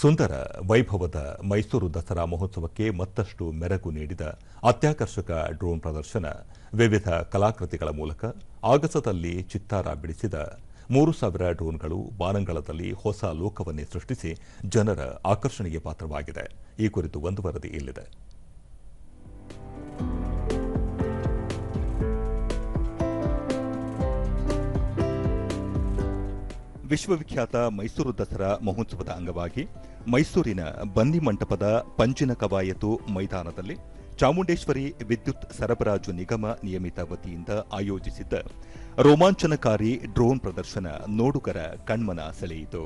ಸುಂದರ ವೈಭವದ ಮೈಸೂರು ದಸರಾ ಮಹೋತ್ಸವಕ್ಕೆ ಮತ್ತಷ್ಟು ಮೆರಗು ನೀಡಿದ ಅತ್ಯಾಕರ್ಷಕ ಡ್ರೋನ್ ಪ್ರದರ್ಶನ ವಿವಿಧ ಕಲಾಕೃತಿಗಳ ಮೂಲಕ ಆಗಸದಲ್ಲಿ ಚಿತ್ತಾರ ಬಿಡಿಸಿದ ಮೂರು ಸಾವಿರ ಡ್ರೋನ್ಗಳು ಬಾನಂಗಳದಲ್ಲಿ ಹೊಸ ಲೋಕವನ್ನೇ ಸೃಷ್ಟಿಸಿ ಜನರ ಆಕರ್ಷಣೆಗೆ ಪಾತ್ರವಾಗಿದೆ. ಈ ಕುರಿತು ಒಂದು ವರದಿ ಇಲ್ಲಿದೆ. ವಿಶ್ವವಿಖ್ಯಾತ ಮೈಸೂರು ದಸರಾ ಮಹೋತ್ಸವದ ಅಂಗವಾಗಿ ಮೈಸೂರಿನ ಬನ್ನಿಮಂಟಪದ ಪಂಜಿನ ಕವಾಯತು ಮೈದಾನದಲ್ಲಿ ಚಾಮುಂಡೇಶ್ವರಿ ವಿದ್ಯುತ್ ಸರಬರಾಜು ನಿಗಮ ನಿಯಮಿತ ವತಿಯಿಂದ ಆಯೋಜಿಸಿದ್ದ ರೋಮಾಂಚನಕಾರಿ ಡ್ರೋನ್ ಪ್ರದರ್ಶನ ನೋಡುಗರ ಕಣ್ಮನ ಸೆಳೆಯಿತು.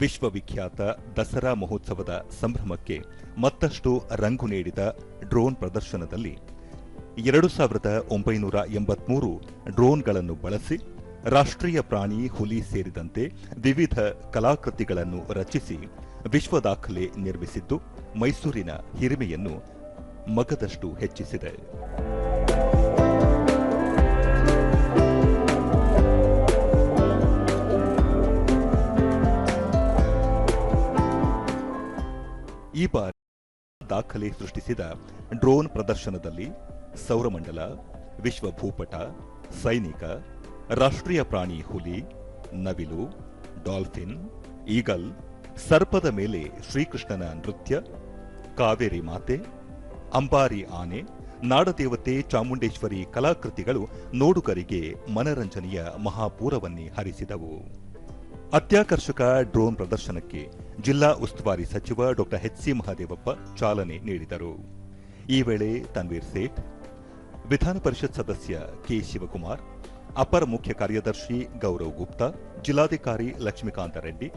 ವಿಶ್ವವಿಖ್ಯಾತ ದಸರಾ ಮಹೋತ್ಸವದ ಸಂಭ್ರಮಕ್ಕೆ ಮತ್ತಷ್ಟು ರಂಗು ನೀಡಿದ ಡ್ರೋನ್ ಪ್ರದರ್ಶನದಲ್ಲಿ ಎರಡು ಸಾವಿರದ ಒಂಬೈನೂರ ಎಂಬತ್ಮೂರು ಡ್ರೋನ್ಗಳನ್ನು ಬಳಸಿ ರಾಷ್ಟ್ರೀಯ ಪ್ರಾಣಿ ಹುಲಿ ಸೇರಿದಂತೆ ವಿವಿಧ ಕಲಾಕೃತಿಗಳನ್ನು ರಚಿಸಿ ವಿಶ್ವ ದಾಖಲೆ ನಿರ್ಮಿಸಿದ್ದು ಮೈಸೂರಿನ ಹಿರಿಮೆಯನ್ನು ಮಗದಷ್ಟು ಹೆಚ್ಚಿಸಿದೆ. ಈ ಬಾರಿ ದಾಖಲೆ ಸೃಷ್ಟಿಸಿದ ಡ್ರೋನ್ ಪ್ರದರ್ಶನದಲ್ಲಿ ಸೌರಮಂಡಲ ವಿಶ್ವ ಭೂಪಟ ಸೈನಿಕ, ರಾಷ್ಟ್ರೀಯ ಪ್ರಾಣಿ ಹುಲಿ, ನವಿಲು, ಡಾಲ್ಫಿನ್, ಈಗಲ್, ಸರ್ಪದ ಮೇಲೆ ಶ್ರೀಕೃಷ್ಣನ ನೃತ್ಯ, ಕಾವೇರಿ ಮಾತೆ, ಅಂಬಾರಿ ಆನೆ, ನಾಡದೇವತೆ ಚಾಮುಂಡೇಶ್ವರಿ ಕಲಾಕೃತಿಗಳು ನೋಡುಗರಿಗೆ ಮನರಂಜನೆಯ ಮಹಾಪೂರವನ್ನೇ ಹರಿಸಿದವು. ಅತ್ಯಾಕರ್ಷಕ ಡ್ರೋನ್ ಪ್ರದರ್ಶನಕ್ಕೆ ಜಿಲ್ಲಾ ಉಸ್ತುವಾರಿ ಸಚಿವ ಡಾ ಎಚ್ಸಿ ಮಹಾದೇವಪ್ಪ ಚಾಲನೆ ನೀಡಿದರು. ಈ ವೇಳೆ ತನ್ವೀರ್ ಸೇಠ್, ವಿಧಾನ ಪರಿಷತ್ ಸದಸ್ಯ ಕೆ ಶಿವಕುಮಾರ್, ಅಪರ ಮುಖ್ಯ ಕಾರ್ಯದರ್ಶಿ ಗೌರವ್ ಗುಪ್ತಾ, ಜಿಲ್ಲಾಧಿಕಾರಿ ಲಕ್ಷ್ಮೀಕಾಂತ ರೆಡ್ಡಿ,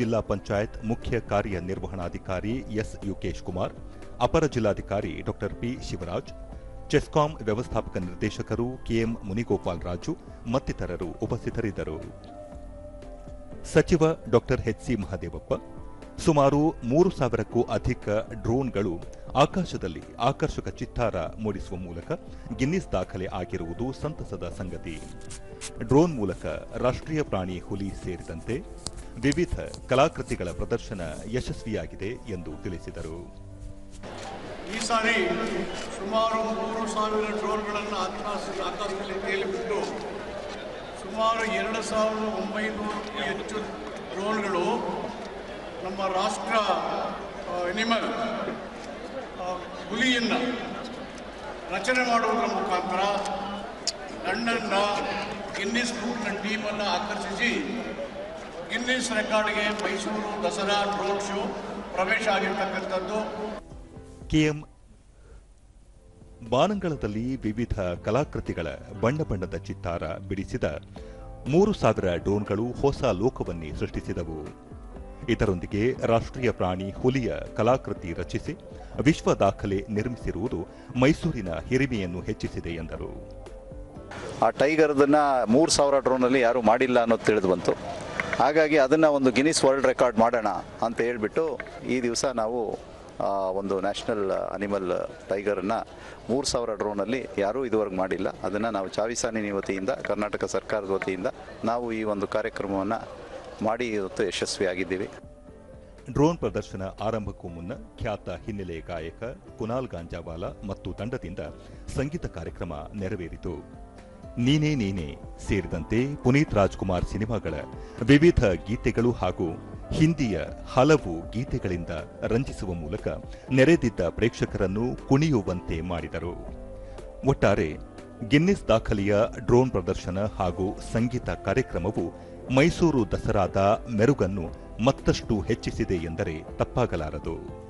ಜಿಲ್ಲಾ ಪಂಚಾಯತ್ ಮುಖ್ಯ ಕಾರ್ಯನಿರ್ವಹಣಾಧಿಕಾರಿ ಎಸ್ ಯುಕೇಶ್ ಕುಮಾರ್, ಅಪರ ಜಿಲ್ಲಾಧಿಕಾರಿ ಡಾ ಪಿ ಶಿವರಾಜ್, ಚೆಸ್ಕಾಂ ವ್ಯವಸ್ಥಾಪಕ ನಿರ್ದೇಶಕರು ಕೆಎಂ ಮುನಿಗೋಪಾಲ್ ರಾಜು ಮತ್ತಿತರರು ಉಪಸ್ಥಿತರಿದ್ದರು. ಸಚಿವ ಡಾ ಎಚ್ಸಿ ಮಹದೇವಪ್ಪ, ಸುಮಾರು ಮೂರು ಸಾವಿರಕ್ಕೂ ಅಧಿಕ ಡ್ರೋನ್ಗಳು ಆಕಾಶದಲ್ಲಿ ಆಕರ್ಷಕ ಚಿತ್ತಾರ ಮೂಡಿಸುವ ಮೂಲಕ ಗಿನ್ನಿಸ್ ದಾಖಲೆ ಆಗಿರುವುದು ಸಂತಸದ ಸಂಗತಿ. ಡ್ರೋನ್ ಮೂಲಕ ರಾಷ್ಟ್ರೀಯ ಪ್ರಾಣಿ ಹುಲಿ ಸೇರಿದಂತೆ ವಿವಿಧ ಕಲಾಕೃತಿಗಳ ಪ್ರದರ್ಶನ ಯಶಸ್ವಿಯಾಗಿದೆ ಎಂದು ತಿಳಿಸಿದರು. ಈ ಸಾರಿ ಸುಮಾರು ಮೂರು ಸಾವಿರ ಡ್ರೋನ್ಗಳನ್ನು ಆಕಾಶ ಆಕಾಶದಲ್ಲಿ ತೇಲಿಬಿಟ್ಟು ಸುಮಾರು ಎರಡು ಸಾವಿರದ ಒಂಬೈನೂರಕ್ಕೂ ಹೆಚ್ಚು ಡ್ರೋನ್ಗಳು ನಮ್ಮ ರಾಷ್ಟ್ರ ಎನಿಮಲ್ ಹುಲಿಯನ್ನು ರಚನೆ ಮಾಡುವುದರ ಮುಖಾಂತರ ಲಂಡನ್ನ ಗಿನ್ನಿಸ್ ಬುಕ್ನ ಟೀಮನ್ನು ಆಕರ್ಷಿಸಿ ಗಿನ್ನಿಸ್ ರೆಕಾರ್ಡ್ಗೆ ಮೈಸೂರು ದಸರಾ ಡ್ರೋನ್ ಶೋ ಪ್ರವೇಶ ಆಗಿರ್ತಕ್ಕಂಥದ್ದು. ಕೆಎಂ ಬಾನಂಗಳದಲ್ಲಿ ವಿವಿಧ ಕಲಾಕೃತಿಗಳ ಬಣ್ಣ ಬಣ್ಣದ ಚಿತ್ತಾರ ಬಿಡಿಸಿದ ಮೂರು ಸಾವಿರ ಡ್ರೋನ್ಗಳು ಹೊಸ ಲೋಕವನ್ನೇ ಸೃಷ್ಟಿಸಿದವು. ಇದರೊಂದಿಗೆ ರಾಷ್ಟ್ರೀಯ ಪ್ರಾಣಿ ಹುಲಿಯ ಕಲಾಕೃತಿ ರಚಿಸಿ ವಿಶ್ವ ದಾಖಲೆ ನಿರ್ಮಿಸಿರುವುದು ಮೈಸೂರಿನ ಹಿರಿಮೆಯನ್ನು ಹೆಚ್ಚಿಸಿದೆ ಎಂದರು. ಆ ಟೈಗರ್ದನ್ನ ಮೂರು ಸಾವಿರ ಡ್ರೋನಲ್ಲಿ ಯಾರೂ ಮಾಡಿಲ್ಲ ಅನ್ನೋದು ತಿಳಿದು ಬಂತು. ಹಾಗಾಗಿ ಅದನ್ನು ಒಂದು ಗಿನಿಸ್ ವರ್ಲ್ಡ್ ರೆಕಾರ್ಡ್ ಮಾಡೋಣ ಅಂತ ಹೇಳ್ಬಿಟ್ಟು ಈ ದಿವಸ ನಾವು ಒಂದು ನ್ಯಾಷನಲ್ ಅನಿಮಲ್ ಟೈಗರನ್ನು ಮೂರು ಸಾವಿರ ಡ್ರೋನಲ್ಲಿ ಯಾರೂ ಇದುವರೆಗೆ ಮಾಡಿಲ್ಲ. ಅದನ್ನು ನಾವು ಚಾವಿಸಾನಿ ವತಿಯಿಂದ, ಕರ್ನಾಟಕ ಸರ್ಕಾರದ ವತಿಯಿಂದ ನಾವು ಈ ಒಂದು ಕಾರ್ಯಕ್ರಮವನ್ನು ಮಾಡಿ ಇವತ್ತು ಯಶಸ್ವಿಯಾಗಿದ್ದೀವಿ. ಡ್ರೋನ್ ಪ್ರದರ್ಶನ ಆರಂಭಕ್ಕೂ ಮುನ್ನ ಖ್ಯಾತ ಹಿನ್ನೆಲೆ ಗಾಯಕ ಕುನಾಲ್ ಗಾಂಜಾವಾಲ ಮತ್ತು ತಂಡದಿಂದ ಸಂಗೀತ ಕಾರ್ಯಕ್ರಮ ನೆರವೇರಿತು. ನೀನೇ ನೀನೇ ಸೇರಿದಂತೆ ಪುನೀತ್ ರಾಜ್ಕುಮಾರ್ ಸಿನಿಮಾಗಳ ವಿವಿಧ ಗೀತೆಗಳು ಹಾಗೂ ಹಿಂದಿಯ ಹಲವು ಗೀತೆಗಳಿಂದ ರಂಜಿಸುವ ಮೂಲಕ ನೆರೆದಿದ್ದ ಪ್ರೇಕ್ಷಕರನ್ನು ಕುಣಿಯುವಂತೆ ಮಾಡಿದರು. ಒಟ್ಟಾರೆ, ಗಿನ್ನಿಸ್ ದಾಖಲೆಯ ಡ್ರೋನ್ ಪ್ರದರ್ಶನ ಹಾಗೂ ಸಂಗೀತ ಕಾರ್ಯಕ್ರಮವು ಮೈಸೂರು ದಸರಾದ ಮೆರುಗನ್ನು ಮತ್ತಷ್ಟು ಹೆಚ್ಚಿಸಿದೆ ಎಂದರೆ ತಪ್ಪಾಗಲಾರದು.